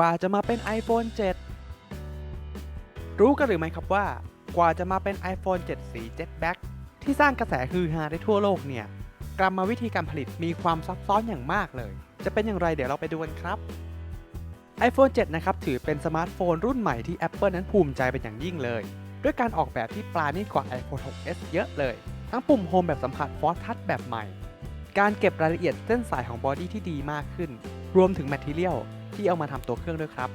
กว่าจะมาเป็น iPhone 7 รู้กันหรือไม่ครับว่า กว่าจะมาเป็น iPhone 7 สี7 Black ที่สร้างกระแสฮือฮาได้ทั่วโลกเนี่ย กรรมวิธีการผลิตมีความซับซ้อนอย่างมากเลย จะเป็นอย่างไรเดี๋ยวเราไปดูกันครับ iPhone 7 นะครับ ถือเป็นสมาร์ทโฟนรุ่นใหม่ที่ Apple นั้นภูมิใจเป็นอย่างยิ่งเลย ด้วยการออกแบบที่ปราณีตกว่า iPhone 6s เยอะเลย ทั้งปุ่มโฮมแบบสัมผัส Force Touch แบบใหม่ การเก็บรายละเอียดเส้นสายของบอดี้ที่ดีมากขึ้น รวมถึงแมทเทียล ที่เอามาทำตัวเครื่องด้วยครับ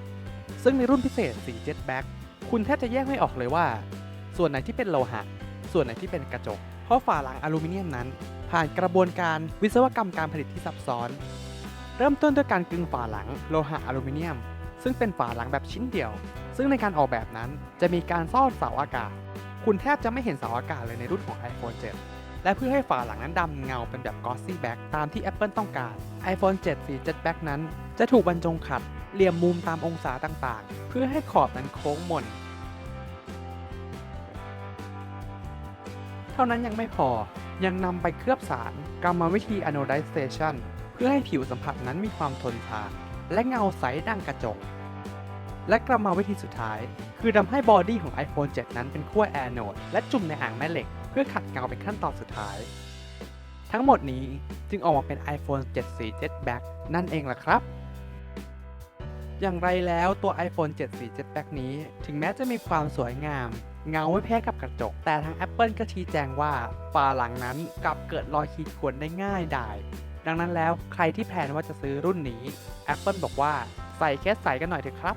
ซึ่งในรุ่นพิเศษสี Jet Black คุณแทบจะแยกไม่ออกเลยว่า ส่วนไหนที่เป็นโลหะ ส่วนไหนที่เป็นกระจก เพราะฝาหลังอลูมิเนียมนั้น ผ่านกระบวนการวิศวกรรมการผลิตที่ซับซ้อน เริ่มต้นด้วยการกึงฝาหลังโลหะอลูมิเนียม ซึ่งเป็นฝาหลังแบบชิ้นเดียว ซึ่งในการออกแบบนั้นจะมีการซ่อนเสาอากาศ คุณแทบจะไม่เห็นเสาอากาศเลยในรุ่นของ iPhone 7 และเพื่อให้ฝาหลังนั้นดำเงาเป็นแบบ glossy back ตามที่ Apple ต้องการ iPhone 7 สี Jet Black นั้น จะถูกบรรจงขัดเหลี่ยมมุมตามองศาต่างๆ เพื่อให้ขอบนั้นโค้งมน เท่านั้นยังไม่พอยังนำไปเคลือบสารกรรมวิธี anodization เพื่อให้ผิวสัมผัสนั้นมีความทนทาน และเงาใสดังกระจก และกรรมวิธีสุดท้าย คือทำให้บอดี้ของ iPhone 7 นั้นเป็นขั้วแอนโนดและจุ่มในอ่างแม่เหล็ก เพื่อขัดเงาเป็นขั้นตอนสุดท้าย ทั้งหมดนี้จึงออกมาเป็น iPhone 7สี Jet Black นั่นเองล่ะครับ อย่างไรแล้วตัว iPhone 7สี Jet Black นี้ ถึงแม้จะมีความสวยงาม เงาไม่แพ้กับกระจก แต่ทาง Apple ก็ชี้แจงว่าฝาหลังนั้นกลับเกิดรอยขีดข่วนได้ง่ายดายดังนั้นแล้วใครที่แพลนว่าจะซื้อรุ่นนี้ Apple บอกว่าใส่แค่ใส่กันหน่อยเถอะครับ